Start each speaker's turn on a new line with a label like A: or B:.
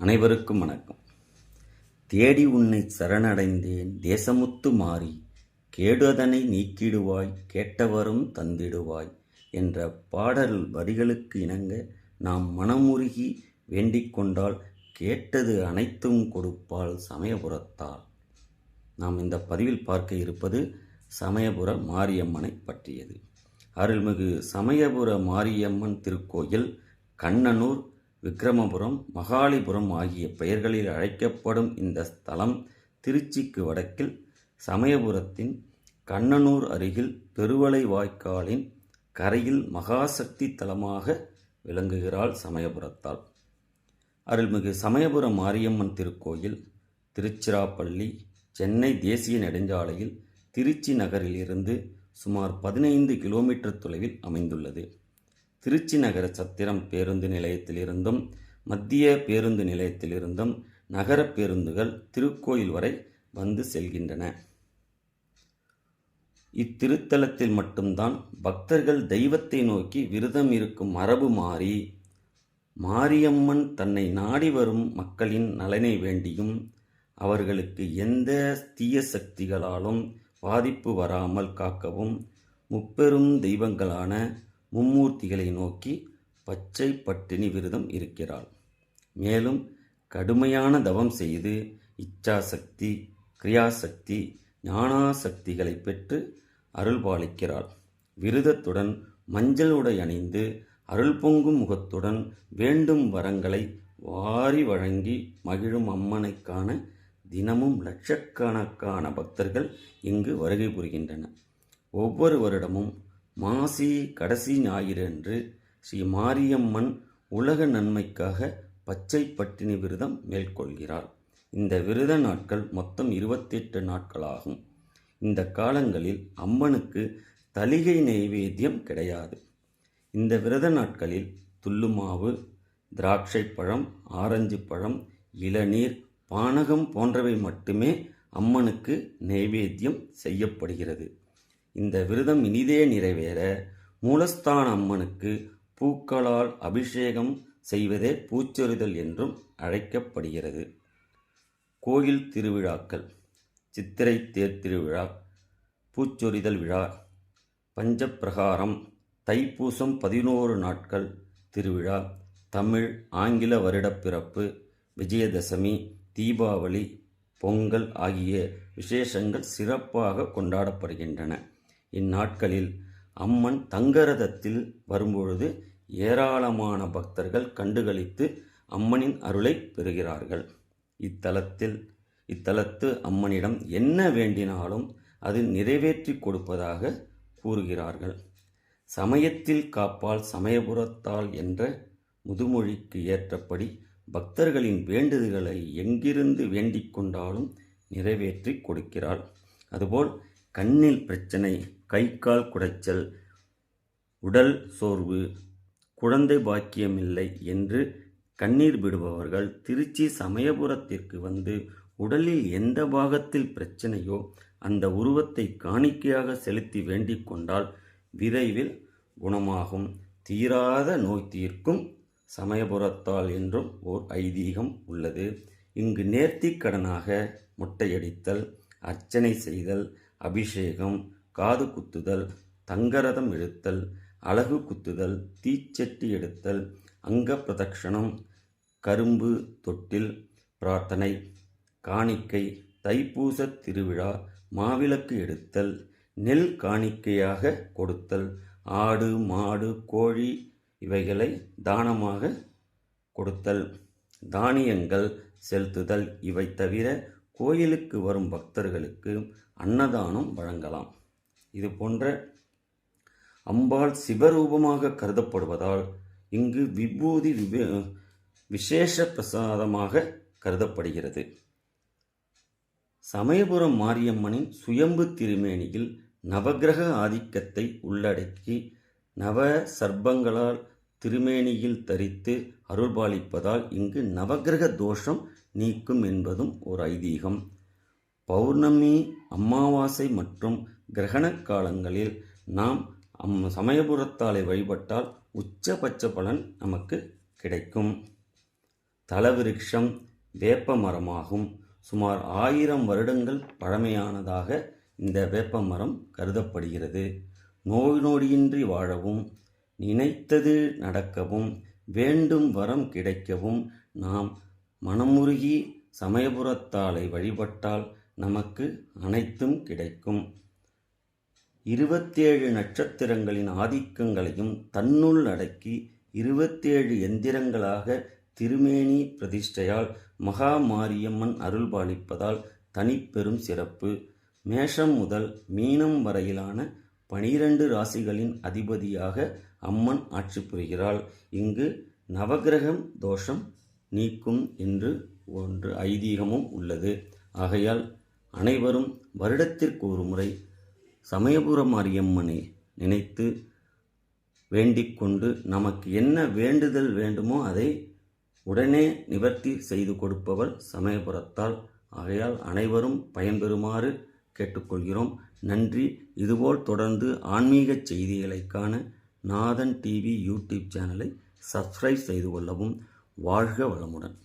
A: அனைவருக்கும் வணக்கம். தேடி உன்னை சரணடைந்தேன் தேசமுத்து மாறி கேடுவதனை நீக்கிடுவாய் கேட்டவரும் தந்திடுவாய் என்ற பாடல் வரிகளுக்கு இணங்க நாம் மனமுருகி வேண்டிக் கொண்டால் கேட்டது அனைத்தும் கொடுப்பாள் சமயபுரத்தால். நாம் இந்த பதிவில் பார்க்க இருப்பது சமயபுர மாரியம்மனை பற்றியது. அருள்மிகு சமயபுர மாரியம்மன் திருக்கோயில் கண்ணனூர் விக்கிரமபுரம் மகாலிபுரம் ஆகிய பெயர்களில் அழைக்கப்படும் இந்த ஸ்தலம் திருச்சிக்கு வடக்கில் சமயபுரத்தின் கண்ணனூர் அருகில் பெருவளை வாய்க்காலின் கரையில் மகாசக்தி தலமாக விளங்குகிறாள் சமயபுரத்தால். அருள்மிகு சமயபுர மாரியம்மன் திருக்கோயில் திருச்சிராப்பள்ளி சென்னை தேசிய நெடுஞ்சாலையில் திருச்சி நகரிலிருந்து சுமார் பதினைந்து கிலோமீட்டர் தொலைவில் அமைந்துள்ளது. திருச்சி நகர சத்திரம் பேருந்து நிலையத்திலிருந்தும் மத்திய பேருந்து நிலையத்திலிருந்தும் நகர பேருந்துகள் திருக்கோயில் வரை வந்து செல்கின்றன. இத்திருத்தலத்தில் மட்டும்தான் பக்தர்கள் தெய்வத்தை நோக்கி விரதம் இருக்கும் மரபு மாறி மாரியம்மன் தன்னை நாடி வரும் மக்களின் நலனை வேண்டியும் அவர்களுக்கு எந்த தீய சக்திகளாலும் பாதிப்பு வராமல் காக்கவும் முப்பெரும் தெய்வங்களான மும்மூர்த்திகளை நோக்கி பச்சை பட்டினி விரதம் இருக்கிறாள். மேலும் கடுமையான தவம் செய்து இச்சாசக்தி கிரியாசக்தி ஞானாசக்திகளை பெற்று அருள்பாலிக்கிறாள். விரதத்துடன் மஞ்சள் உடை அணிந்து அருள் பொங்கும் முகத்துடன் வேண்டும் வரங்களை வாரி வழங்கி மகிழும் அம்மனைக்கான தினமும் லட்சக்கணக்கான பக்தர்கள் இங்கு வருகை புரிகின்றனர். ஒவ்வொரு வருடமும் மாசி கடைசி ஞாயிறு அன்று ஸ்ரீ மாரியம்மன் உலக நன்மைக்காக பச்சை பட்டினி விரதம் மேற்கொள்கிறார். இந்த விரத நாட்கள் மொத்தம் இருபத்தெட்டு நாட்களாகும். இந்த காலங்களில் அம்மனுக்கு தலிகை நைவேத்தியம் கிடையாது. இந்த விரத நாட்களில் துள்ளுமாவு திராட்சை பழம் ஆரஞ்சு பழம் இளநீர் பானகம் போன்றவை மட்டுமே அம்மனுக்கு நைவேத்தியம் செய்யப்படுகிறது. இந்த விரதம் இனிதே நிறைவேற மூலஸ்தான அம்மனுக்கு பூக்களால் அபிஷேகம் செய்வதே பூச்சொரிதல் என்றும் அழைக்கப்படுகிறது. கோயில் திருவிழாக்கள் சித்திரை தேர் திருவிழா பூச்சொரிதல் விழா பஞ்சப்பிரகாரம் தைப்பூசம் பதினோரு நாட்கள் திருவிழா தமிழ் ஆங்கில வருடப்பிறப்பு விஜயதசமி தீபாவளி பொங்கல் ஆகிய விசேஷங்கள் சிறப்பாக கொண்டாடப்படுகின்றன. இந்நாட்களில் அம்மன் தங்கரதத்தில் வரும்பொழுது ஏராளமான பக்தர்கள் கண்டுகளித்து அம்மனின் அருளை பெறுகிறார்கள். இத்தலத்தில் இத்தலத்து அம்மனிடம் என்ன வேண்டினாலும் அது நிறைவேற்றி கொடுப்பதாக கூறுகிறார்கள். சமயத்தில் காப்பால் சமயபுரத்தால் என்ற முதுமொழிக்கு ஏற்றபடி பக்தர்களின் வேண்டுதல்களை எங்கிருந்து வேண்டிக் கொண்டாலும் நிறைவேற்றி கொடுக்கிறாள் அதுபோல் கண்ணில் பிரச்சனை கை கால் குடைச்சல் உடல் சோர்வு குழந்தை பாக்கியமில்லை என்று கண்ணீர் விடுபவர்கள் திருச்சி சமயபுரத்திற்கு வந்து உடலில் எந்த பாகத்தில் பிரச்சனையோ அந்த உருவத்தை காணிக்கையாக செலுத்தி வேண்டிக் கொண்டால் விரைவில் குணமாகும். தீராத நோய் தீர்க்கும் சமயபுரத்தால் என்றும் ஓர் ஐதீகம் உள்ளது. இங்கு நேர்த்திக் கடனாக முட்டையடித்தல் அர்ச்சனை செய்தல் அபிஷேகம் காது குத்துதல் தங்கரதம் இழுத்தல் அழகு குத்துதல் தீச்சட்டி எடுத்தல் அங்க பிரதட்சணம் கரும்பு தொட்டில் பிரார்த்தனை காணிக்கை தைப்பூச திருவிழா மாவிளக்கு எடுத்தல் நெல் காணிக்கையாக கொடுத்தல் ஆடு மாடு கோழி இவைகளை தானமாக கொடுத்தல் தானியங்கள் செலுத்துதல் இவை தவிர கோயிலுக்கு வரும் பக்தர்களுக்கு அன்னதானம் வழங்கலாம். இது போன்ற அம்பாள் சிவரூபமாக கருதப்படுவதால் இங்கு விபூதி விசேஷ பிரசாதமாக கருதப்படுகிறது. சமயபுரம் மாரியம்மனின் சுயம்பு திருமேனியில் நவக்கிரக ஆதிக்கத்தை உள்ளடக்கி நவ சர்ப்பங்களால் திருமேனியில் தரித்து அருள்பாலிப்பதால் இங்கு நவக்கிரக தோஷம் நீக்கும் என்பதும் ஒரு ஐதீகம். பௌர்ணமி அமாவாசை மற்றும் கிரகண காலங்களில் நாம் அம் சமயபுரத்தாலை வழிபட்டால் உச்சபட்ச பலன் நமக்கு கிடைக்கும். தலவிருட்சம் வேப்ப மரமாகும் சுமார் ஆயிரம் வருடங்கள் பழமையானதாக இந்த வேப்ப மரம் கருதப்படுகிறது. நோய் நொடியின்றி வாழவும் நினைத்தது நடக்கவும் வேண்டும் வரம் கிடைக்கவும் நாம் மனமுருகி சமயபுரத்தாலை வழிபட்டால் நமக்கு அனைத்தும் கிடைக்கும். இருபத்தேழு நட்சத்திரங்களின் ஆதிக்கங்களையும் தன்னுள் அடக்கி இருபத்தேழு எந்திரங்களாக திருமேனி பிரதிஷ்டையால் மகா மாரியம்மன் அருள்பாலிப்பதால் தனிப்பெரும் சிறப்பு. மேஷம் முதல் மீனம் வரையிலான பனிரெண்டு ராசிகளின் அதிபதியாக அம்மன் ஆட்சி புரிகிறாள். இங்கு நவக்கிரகம் தோஷம் நீக்கும் என்று ஒன்று ஐதீகமும் உள்ளது. ஆகையால் அனைவரும் வருடத்திற்கு ஒரு முறை சமயபுர மாரியம்மனை நினைத்து வேண்டிக் கொண்டு நமக்கு என்ன வேண்டுதல் வேண்டுமோ அதை உடனே நிவர்த்தி செய்து கொடுப்பவர் சமயபுரத்தால் ஆகையால் அனைவரும் பயன்பெறுமாறு கேட்டுக்கொள்கிறோம். நன்றி. இதுபோல் தொடர்ந்து ஆன்மீக செய்திகளை காண நாதன் டிவி யூடியூப் சேனலை சப்ஸ்கிரைப் செய்து கொள்ளவும் வாழ்க வளமுடன்.